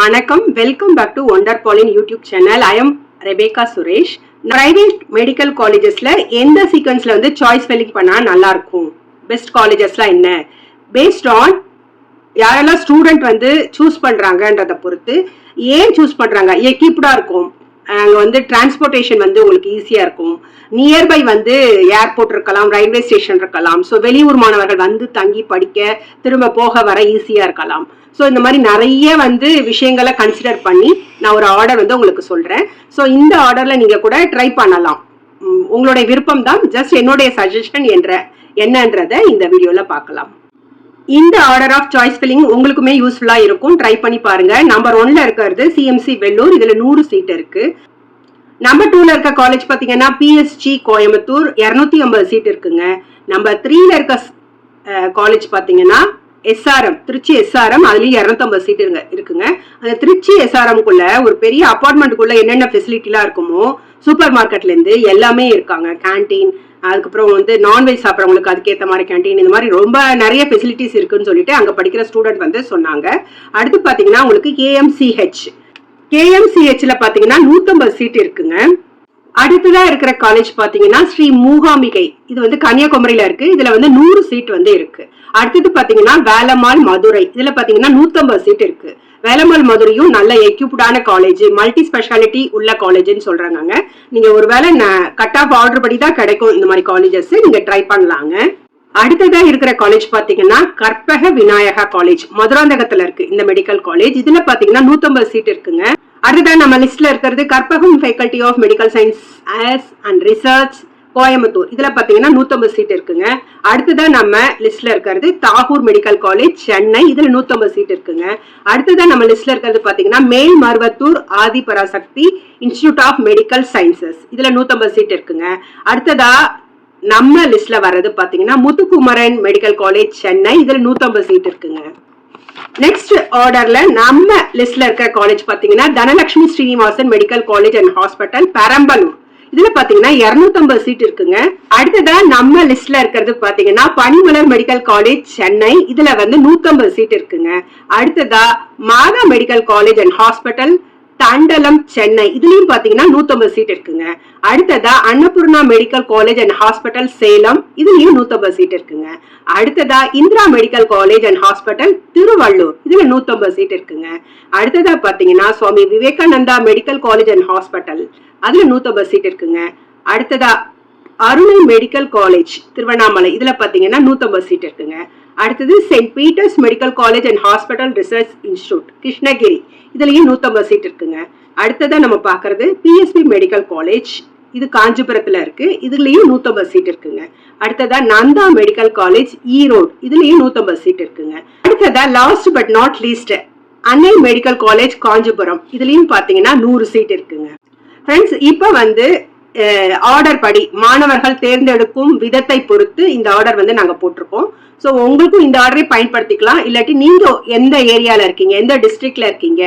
வணக்கம். Welcome back to wonder பாலின் YouTube channel I am Rebecca Suresh private medical காலேஜஸ்ல எந்த சீக்வன்ஸ்ல வந்து சாய்ஸ் ஃபில்லிங் பண்ணா நல்லா இருக்கும்? பெஸ்ட் காலேஜஸ்லாம் என்ன? பேஸ்ட் ஆன் யாரெல்லாம் ஸ்டூடெண்ட் வந்து சூஸ் பண்றாங்கன்றத பொறுத்து ஏன் சூஸ் பண்றாங்க? எக்யூப்டா இருக்கும். அங்கே வந்து டிரான்ஸ்போர்ட்டேஷன் வந்து உங்களுக்கு ஈஸியாக இருக்கும். நியர்பை வந்து ஏர்போர்ட் இருக்கலாம் ரயில்வே ஸ்டேஷன் இருக்கலாம். ஸோ வெளியூர் மாணவர்கள் வந்து தங்கி படிக்க திரும்ப போக வர ஈஸியாக இருக்கலாம். ஸோ இந்த மாதிரி நிறைய வந்து விஷயங்களை கன்சிடர் பண்ணி நான் ஒரு ஆர்டர் வந்து உங்களுக்கு சொல்கிறேன் ஸோ இந்த ஆர்டரில் நீங்கள் கூட ட்ரை பண்ணலாம். உங்களுடைய விருப்பம் தான் ஜஸ்ட் என்னுடைய சஜஷன் என்ற என்னன்றதை இந்த வீடியோவில் பார்க்கலாம். இந்த ஆர்டர் ஆஃப் சாய்ஸ் ஃபில்லிங் உங்களுக்குமே யூஸ்ஃபுல்லா இருக்கும். ட்ரை பண்ணி பாருங்க. நம்பர் ஒன்ல இருக்கிறது சிஎம்சி வெள்ளூர் இதுல நூறு சீட் இருக்கு. நம்பர் டூல இருக்க காலேஜ் பாத்தீங்கன்னா பிஎஸ்ஜி கோயம்புத்தூர் இருநூத்தி ஐம்பது சீட் இருக்குங்க. நம்பர் த்ரீல இருக்க காலேஜ் பாத்தீங்கன்னா எஸ்ஆர்எம் திருச்சி எஸ்ஆர்எம் அதுலயும் இரநூத்தம்பது சீட் இருங்க இருக்குங்க. அந்த திருச்சி எஸ்ஆர்எம்குள்ள ஒரு பெரிய அப்பார்ட்மெண்ட்டுக்குள்ள என்னென்ன ஃபெசிலிட்டிலாம் இருக்குமோ சூப்பர் மார்க்கெட்ல இருந்து எல்லாமே இருக்காங்க. கேண்டீன் அதுக்கப்புறம் வந்து நான்வெஜ் சாப்பிட்றவங்களுக்கு அதுக்கேற்ற மாதிரி கேன்டீன் இந்த மாதிரி ரொம்ப நிறைய ஃபெசிலிட்டிஸ் இருக்குன்னு சொல்லிட்டு அங்கே படிக்கிற ஸ்டூடெண்ட் வந்து சொன்னாங்க. அடுத்து பார்த்தீங்கன்னா உங்களுக்கு கேஎம்சிஹெச் கேஎம்சிஹெச்ல பார்த்தீங்கன்னா நூற்றம்பது சீட் இருக்குங்க. அடுத்ததா இருக்கிற காலேஜ் பாத்தீங்கன்னா ஸ்ரீ மூகாம்பிகை. இது வந்து கன்னியாகுமரியில இருக்கு. இதுல வந்து நூறு சீட் வந்து இருக்கு. அடுத்தது பாத்தீங்கன்னா வேலம்மாள் மதுரை. இதுல பாத்தீங்கன்னா நூத்தம்பது சீட் இருக்கு. வேலம்மாள் மதுரையும் நல்ல எக்யூப்டான காலேஜ் மல்டி ஸ்பெஷாலிட்டி உள்ள காலேஜ்னு சொல்றாங்க நீங்க ஒருவேளை கட் ஆஃப் ஆர்டர் படி தான் கிடைக்கும் இந்த மாதிரி காலேஜஸ் நீங்க ட்ரை பண்ணலாங்க. அடுத்ததா இருக்கிற காலேஜ் பாத்தீங்கன்னா கற்பக விநாயகா காலேஜ் மதுராந்தகத்துல இருக்கு இந்த மெடிக்கல் காலேஜ் இதுல பாத்தீங்கன்னா நூத்தம்பது சீட் இருக்குங்க. அடுத்ததா நம்ம லிஸ்ட்ல இருக்கிறது Karpagam faculty of medical science and research Coimbatore. இதுல பாத்தீங்கன்னா நூத்தம்பது சீட் இருக்குங்க. அடுத்ததா நம்ம லிஸ்ட்ல இருக்கிறது தாகூர் மெடிக்கல் காலேஜ் சென்னை. இதுல நூத்தம்பது சீட் இருக்குங்க. அடுத்ததான் நம்ம லிஸ்ட்ல இருக்கிறது பாத்தீங்கன்னா Mel Maruvathur Adi Parasakthi institute of medical sciences இதுல நூத்தம்பது சீட் இருக்குங்க. அடுத்ததா நம்ம லிஸ்ட்ல வர்றது பாத்தீங்கன்னா முத்துக்குமரன் மெடிக்கல் காலேஜ் சென்னை. இதுல நூத்தம்பது சீட் இருக்குங்க. நெக்ஸ்ட் ஆர்டர்ல நம்ம லிஸ்ட்ல இருக்கிற காலேஜ் பாத்தீங்கன்னா Dhanalakshmi Srinivasan medical college and hospital Perambalur. இதுல பாத்தீங்கன்னா 250 சீட் இருக்குங்க. அடுத்ததா நம்ம லிஸ்ட்ல இருக்கிறது பாத்தீங்கன்னா பனிமலர் மெடிக்கல் காலேஜ் சென்னை. இதுல வந்து 150 சீட் இருக்குங்க. அடுத்ததா Mata medical college and hospital Thandalam Chennai. இதுலயும் பாத்தீங்கன்னா 150 சீட் இருக்குங்க. அடுத்ததா Annapoorna medical college and hospital Salem. இதுலயும் 150 சீட் இருக்குங்க. அடுத்ததா Indira medical college and hospital Tiruvallur. இதுல 150 சீட் இருக்குங்க. அடுத்ததா பாத்தீங்கன்னா Swami Vivekananda medical college and hospital. அதுல 150 சீட் இருக்குங்க. அடுத்ததா அருணை மெடிக்கல் காலேஜ் திருவண்ணாமலை. இதுல பாத்தீங்கன்னா 150 சீட் இருக்குங்க. அடுத்தது saint Peter's medical college and hospital research institute Krishnagiri. இதுலயும் 150 சீட் இருக்குங்க. அடுத்ததா நம்ம பாக்குறது பிஎஸ்பி மெடிக்கல் காலேஜ் இது காஞ்சிபுரத்துல இருக்கு. இதுலயும் 150 சீட் இருக்குங்க. அடுத்ததா நந்தா மெடிக்கல் காலேஜ் ஈரோடு. இதுலயும் 150 சீட் இருக்குங்க. அடுத்ததா last but not least Annai medical college Kanchipuram. இதுலயும் பாத்தீங்கன்னா நூறு சீட் இருக்குங்க. ஃப்ரெண்ட்ஸ் இப்போ வந்து ஆர்டர் படி மாணவர்கள் தேர்ந்தெடுக்கும் விதத்தை பொறுத்து இந்த ஆர்டர் வந்து நாங்கள் போட்டிருக்கோம். ஸோ உங்களுக்கும் இந்த ஆர்டரை பயன்படுத்திக்கலாம். இல்லாட்டி நீங்க எந்த ஏரியால இருக்கீங்க எந்த டிஸ்ட்ரிக்ட்ல இருக்கீங்க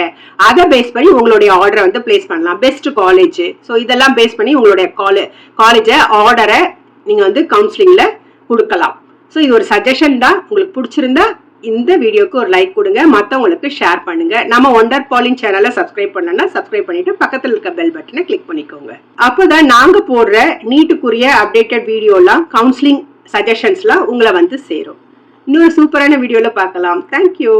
அதை பேஸ் பண்ணி உங்களுடைய ஆர்டரை வந்து பிளேஸ் பண்ணலாம். பெஸ்ட் காலேஜ் ஸோ இதெல்லாம் பேஸ் பண்ணி உங்களுடைய காலே காலேஜை ஆர்டரை நீங்க வந்து கவுன்சிலிங்ல கொடுக்கலாம். ஸோ இது ஒரு சஜஷன் தான். உங்களுக்கு பிடிச்சிருந்தா இந்த வீடியோக்கு ஒரு லைக் கொடுங்க. மற்றவங்களுக்கு ஷேர் பண்ணுங்க. நம்ம ஒண்டர் பாலிங் சேனலை சப்ஸ்கிரைப் பண்ணனா சப்ஸ்கிரைப் பண்ணிட்டு பக்கத்தில் இருக்க பெல் பட்டனை கிளிக் பண்ணிக்கோங்க. அப்போதான் நாங்க போடுற நீட்டுக்குரிய அப்டேட்டட் வீடியோலாம் கவுன்சிலிங் சஜஷன்ஸ்லாம் உங்களை வந்து சேரும். இன்னொரு சூப்பரான வீடியோல பார்க்கலாம். தேங்க்யூ